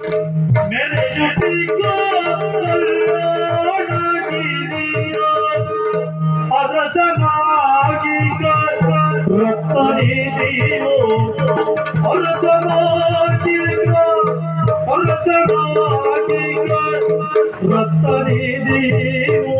मेरे यदि को करुणा रत्नी दीरो और और समागी रत्नी दीरो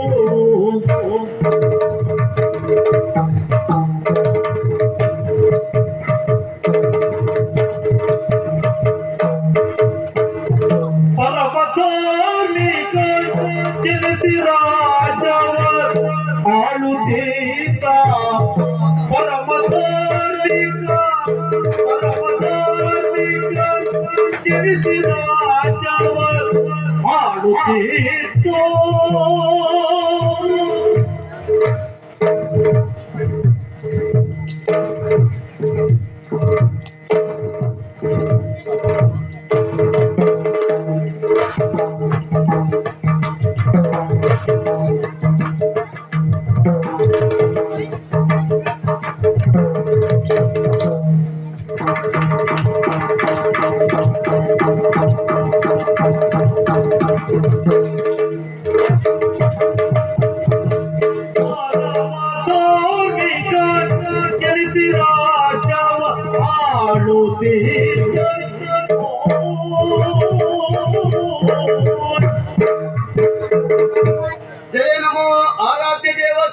Yeah.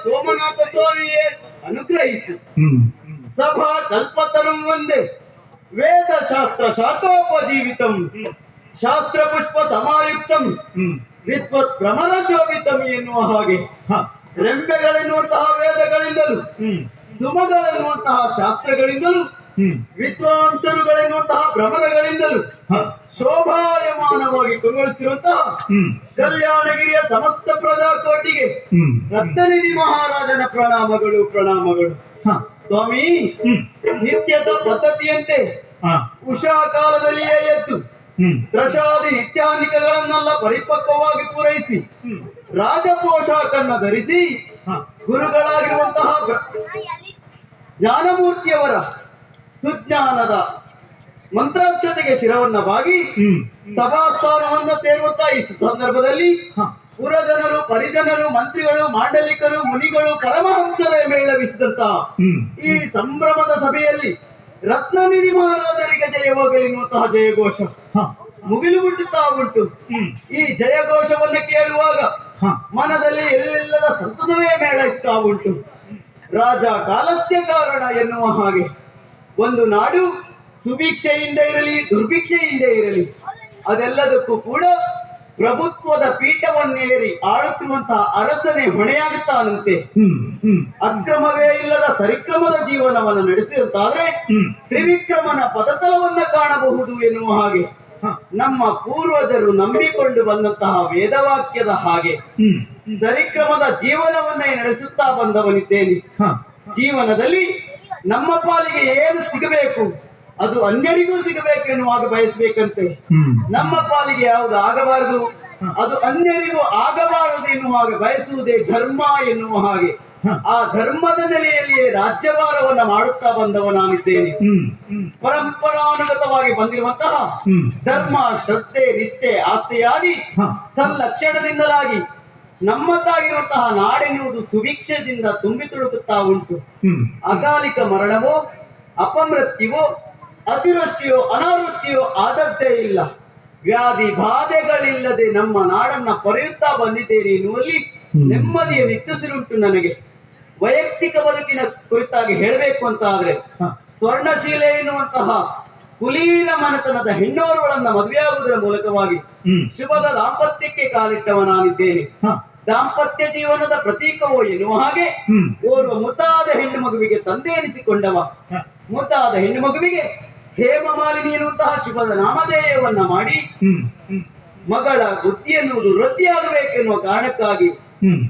ಸೋಮನಾಥ ಸ್ವಾಮಿಯೇ ಅನುಗ್ರಹಿಸಿ ಹ್ಮ್ ಸಭಾ ಕಲ್ಪತರುಂ ಒಂದೇ ವೇದ ಶಾಸ್ತ್ರ ಶಾಖೋಪಜೀವಿತಂ ಶಾಸ್ತ್ರ ಪುಷ್ಪ ತಮಾಯುಕ್ತಂ. ವಿದ್ವತ್ ಭ್ರಮರ ಶೋಭಿತಂ ಎನ್ನುವ ಹಾಗೆ. ರೆಂಬೆಗಳೆನ್ನುವಂತಹ ವೇದಗಳಿಂದಲೂ ಸುಮಗಳೆನ್ನುವಂತಹ ಶಾಸ್ತ್ರಗಳಿಂದಲೂ ವಿದ್ವಾಂಸರುಗಳೆನ್ನುವಂತಹ ಭ್ರಮರಗಳಿಂದಲೂ ಶೋಭಾಯಮಾನವಾಗಿ ಕಂಗೊಳಿಸಿರುವಂತಹ ಕಲ್ಯಾಣಗಿರಿಯ ಸಮಸ್ತ ಪ್ರಜಾಕೋಟಿಗೆ ಹ್ಮ್. ರತ್ನನಿಧಿ ಮಹಾರಾಜನ ಪ್ರಣಾಮಗಳು ಪ್ರಣಾಮಗಳು. ಸ್ವಾಮಿ ನಿತ್ಯದ ಪದ್ಧತಿಯಂತೆ ಉಷಾ ಕಾಲದಲ್ಲಿಯೇ ಎದ್ದು ತ್ರಶಾದಿ ನಿತ್ಯಾನಿಕಗಳನ್ನೆಲ್ಲ ಪರಿಪಕ್ವವಾಗಿ ಪೂರೈಸಿ ರಾಜಪೋಷಕನ್ನ ಧರಿಸಿ ಗುರುಗಳಾಗಿರುವಂತಹ ಜ್ಞಾನಮೂರ್ತಿಯವರ ಸುಜ್ಞಾನದ ಮಂತ್ರಾಕ್ಷತೆಗೆ ಶಿರವನ್ನ ಬಾಗಿ ಸಭಾಸ್ಥಾನವನ್ನ ಸೇರುವಂತ ಈ ಸಂದರ್ಭದಲ್ಲಿ ಪುರಜನರು ಪರಿಜನರು ಮಂತ್ರಿಗಳು ಮಾಂಡಲಿಕರು ಮುನಿಗಳು ಪರಮಹಂಸರ ಮೇಳವಿಸಿದಂತಹ ಈ ಸಂಭ್ರಮದ ಸಭೆಯಲ್ಲಿ ರತ್ನನಿಧಿ ಮಹಾರಾಜರಿಗೆ ಜಯವಾಗಲೆನ್ನುವಂತಹ ಜಯಘೋಷ. ಹ ಮುಗಿಲು ಮುಟ್ಟುತ್ತಾ ಉಂಟು ಈ ಜಯಘೋಷವನ್ನು ಕೇಳುವಾಗ ಮನದಲ್ಲಿ ಎಲ್ಲೆಲ್ಲದ ಸಂತಸವೇ ಮೇಳೈಸ್ತಾ ಉಂಟು ರಾಜ ಕಾಲಸ್ಯ ಕಾರಣ ಎನ್ನುವ ಹಾಗೆ. ಒಂದು ನಾಡು ಸುಭಿಕ್ಷೆಯಿಂದ ಇರಲಿ ದುರ್ಭಿಕ್ಷೆಯಿಂದ ಇರಲಿ ಅದೆಲ್ಲದಕ್ಕೂ ಕೂಡ ಪ್ರಭುತ್ವದ ಪೀಠವನ್ನೇರಿ ಆಳುತ್ತಿರುವಂತಹ ಅರಸನೇ ಹೊಣೆಯಾಗುತ್ತಾನಂತೆ. ಅಕ್ರಮವೇ ಇಲ್ಲದ ಸರಿಕ್ರಮದ ಜೀವನವನ್ನು ನಡೆಸಿದಂತಾದ್ರೆ ತ್ರಿವಿಕ್ರಮನ ಪದತಲವನ್ನ ಕಾಣಬಹುದು ಎನ್ನುವ ಹಾಗೆ. ನಮ್ಮ ಪೂರ್ವಜರು ನಂಬಿಕೊಂಡು ಬಂದಂತಹ ವೇದವಾಕ್ಯದ ಹಾಗೆ. ಸರಿಕ್ರಮದ ಜೀವನವನ್ನೇ ನಡೆಸುತ್ತಾ ಬಂದವನಿದ್ದೇನೆ. ಜೀವನದಲ್ಲಿ ನಮ್ಮ ಪಾಲಿಗೆ ಏನು ಸಿಗಬೇಕು? ಅದು ಅನ್ಯರಿಗೂ ಸಿಗಬೇಕೆನ್ನುವಾಗ ಬಯಸಬೇಕಂತೆ. ನಮ್ಮ ಪಾಲಿಗೆ ಯಾವುದು ಆಗಬಾರದು? ಅದು ಅನ್ಯರಿಗೂ ಆಗಬಾರದು ಎನ್ನುವಾಗ ಬಯಸುವುದೇ ಧರ್ಮ ಎನ್ನುವ ಹಾಗೆ. ಆ ಧರ್ಮದ ನೆಲೆಯಲ್ಲಿಯೇ ರಾಜ್ಯಭಾರವನ್ನ ಮಾಡುತ್ತಾ ಬಂದವ ನಾನಿದ್ದೇನೆ. ಪರಂಪರಾನುಗತವಾಗಿ ಬಂದಿರುವಂತಹ ಧರ್ಮ ಶ್ರದ್ಧೆ ನಿಷ್ಠೆ ಆಸ್ತಿಯಾಗಿ ಸಲ್ಲಕ್ಷಣದಿಂದಲಾಗಿ ನಮ್ಮದಾಗಿರುವಂತಹ ನಾಡೆನ್ನುವುದು ಸುಭಿಕ್ಷದಿಂದ ತುಂಬಿ ತುಳುಕುತ್ತಾ ಉಂಟು. ಅಕಾಲಿಕ ಮರಣವೋ ಅಪಮೃತ್ಯುವೋ ಅತಿವೃಷ್ಟಿಯೋ ಅನಾವೃಷ್ಟಿಯೋ ಆದದ್ದೇ ಇಲ್ಲ. ವ್ಯಾಧಿ ಬಾಧೆಗಳಿಲ್ಲದೆ ನಮ್ಮ ನಾಡನ್ನ ಪೊರೆಯುತ್ತಾ ಬಂದಿದ್ದೇನೆ ಎನ್ನುವಲ್ಲಿ. ನೆಮ್ಮದಿಯ ನಿಟ್ಟುಸಿರುಂಟು ನನಗೆ. ವೈಯಕ್ತಿಕ ಬದುಕಿನ ಕುರಿತಾಗಿ ಹೇಳಬೇಕು ಅಂತ ಆದ್ರೆ ಸ್ವರ್ಣಶೀಲೆ ಎನ್ನುವಂತಹ ಕುಲೀನ ಮನೆತನದ ಹೆಣ್ಣೋರುಗಳನ್ನ ಮದುವೆಯಾಗುವುದರ ಮೂಲಕವಾಗಿ ಶುಭದ ದಾಂಪತ್ಯಕ್ಕೆ ಕಾಲಿಟ್ಟವನಾಗಿದ್ದೇನೆ ದಾಂಪತ್ಯ ಜೀವನದ ಪ್ರತೀಕವೋ ಎನ್ನುವ ಹಾಗೆ ಓರ್ವ ಮುತಾದ ಹೆಣ್ಣು ಮಗುವಿಗೆ ತಂದೆ ಎನಿಸಿಕೊಂಡವ. ಮುತಾದ ಹೆಣ್ಣು ಮಗುವಿಗೆ ಹೇಮಮಾಲಿನಿ ಎನ್ನುವಂತಹ ಶುಭದ ನಾಮಧೇಯವನ್ನ ಮಾಡಿ ಮಗಳ ಬುದ್ಧಿ ಎನ್ನುವುದು ವೃದ್ಧಿಯಾಗಬೇಕೆನ್ನುವ ಕಾರಣಕ್ಕಾಗಿ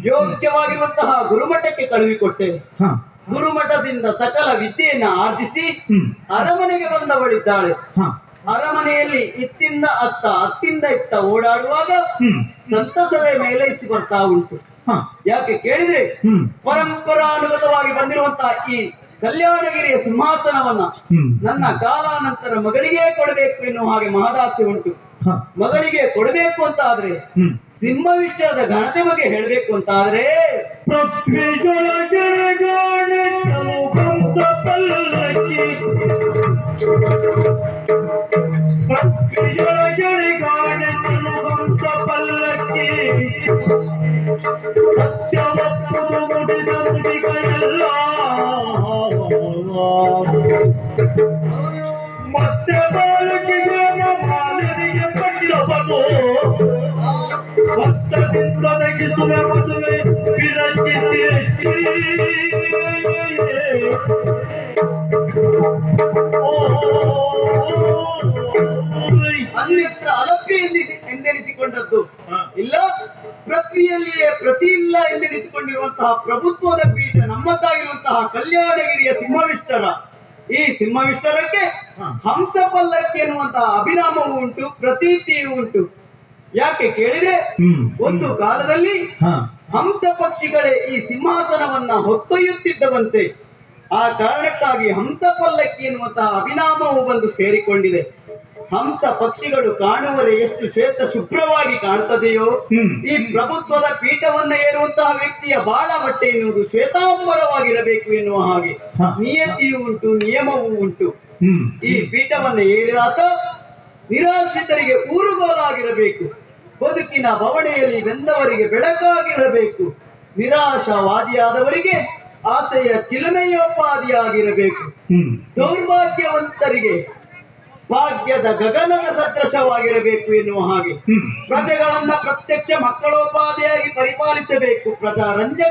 ಯೋಗ್ಯವಾಗಿರುವಂತಹ ಗುರುಮಠಕ್ಕೆ ಕಳುಹಿಕೊಟ್ಟೆ. ಗುರುಮಠದಿಂದ ಸಕಲ ವಿದ್ಯೆಯನ್ನ ಆರ್ಜಿಸಿ ಅರಮನೆಗೆ ಬಂದವಳಿದ್ದಾಳೆ. ಅರಮನೆಯಲ್ಲಿ ಇತ್ತಿಂದ ಅತ್ತ ಅತ್ತಿಂದ ಇತ್ತ ಓಡಾಡುವಾಗ ಸಂತಸವೇ ಮೇಲೈಸಿ ಬರ್ತಾ ಉಂಟು. ಯಾಕೆ ಕೇಳಿದ್ರೆ ಪರಂಪರಾನುಗತವಾಗಿ ಬಂದಿರುವಂತಹ ಈ ಕಲ್ಯಾಣಗಿರಿಯ ಸಿಂಹಾಸನವನ್ನ ನನ್ನ ಕಾಲಾನಂತರ ಮಗಳಿಗೇ ಕೊಡಬೇಕು ಎನ್ನುವ ಹಾಗೆ ಮಹದಾಸೆ ಉಂಟು. ಮಗಳಿಗೆ ಕೊಡಬೇಕು ಅಂತ ಆದ್ರೆ ಸಿಂಹವಿಷ್ಟದ ಘನತೆ ಬಗ್ಗೆ ಹೇಳಬೇಕು ಅಂತ ಆದ್ರೆ ಪೃಥ್ವಿಯೊಳಗೆ ಅನ್ಯತ್ರ ಅಲಪ್ಪಿ ಎಂದೆನಿಸಿಕೊಂಡದ್ದು. ಇಲ್ಲ ಪೃಥ್ವಿಯಲ್ಲಿಯೇ ಪ್ರತಿ ಇಲ್ಲ ಎಂದೆನಿಸಿಕೊಂಡಿರುವಂತಹ ಪ್ರಭುತ್ವದ ಪೀಠ ನಮ್ಮದಾಗಿರುವಂತಹ ಕಲ್ಯಾಣಗಿರಿಯ ಸಿಂಹವಿಷ್ಟರ. ಈ ಸಿಂಹವಿಷ್ಟರಕ್ಕೆ. ಹಂಸ ಪಲ್ಲಕ್ಕಿ ಎನ್ನುವಂತಹ ಅಭಿರಾಮವೂ ಉಂಟು ಪ್ರತೀತಿಯೂ ಉಂಟು. ಯಾಕೆ ಕೇಳಿದೆ? ಒಂದು ಕಾಲದಲ್ಲಿ ಹಂಸ ಪಕ್ಷಿಗಳೇ ಈ ಸಿಂಹಾಸನವನ್ನ ಹೊತ್ತೊಯ್ಯುತ್ತಿದ್ದವಂತೆ. ಆ ಕಾರಣಕ್ಕಾಗಿ ಹಂಸ ಪಲ್ಲಕ್ಕಿ ಎನ್ನುವಂತಹ ಅಭಿನಾಮವು ಬಂದು ಸೇರಿಕೊಂಡಿದೆ. ಹಂಸ ಪಕ್ಷಿಗಳು ಕಾಣುವರೆ ಎಷ್ಟು ಶ್ವೇತ ಶುಭ್ರವಾಗಿ ಕಾಣ್ತದೆಯೋ. ಈ ಪ್ರಭುತ್ವದ ಪೀಠವನ್ನ ಏರುವಂತಹ ವ್ಯಕ್ತಿಯ ಬಾಳ ಬಟ್ಟೆ ಎನ್ನುವುದು ಶ್ವೇತಾಂಬರವಾಗಿರಬೇಕು ಎನ್ನುವ ಹಾಗೆ. ನಿಯತಿಯೂ ಉಂಟು ನಿಯಮವೂ ಉಂಟು. ಈ ಪೀಠವನ್ನು ಏರಿದಾತ ನಿರಾಶ್ರಿತರಿಗೆ ಊರುಗೋಲಾಗಿರಬೇಕು. ಬದುಕಿನ ಬವಣೆಯಲ್ಲಿ ಬೆಂದವರಿಗೆ ಬೆಳಕಾಗಿರಬೇಕು. ನಿರಾಶಾವಾದಿಯಾದವರಿಗೆ ಆಸೆಯ ಚಿಲುಮೆಯೋಪಾದಿಯಾಗಿರಬೇಕು ದೌರ್ಭಾಗ್ಯವಂತರಿಗೆ ಭಾಗ್ಯದ ಗಗನದ ಸದೃಶವಾಗಿರಬೇಕು ಎನ್ನುವ ಹಾಗೆ. ಪ್ರಜೆಗಳನ್ನ ಪ್ರತ್ಯಕ್ಷ ಮಕ್ಕಳೋಪಾದಿಯಾಗಿ ಪರಿಪಾಲಿಸಬೇಕು. ಪ್ರಜಾರಂಜಕ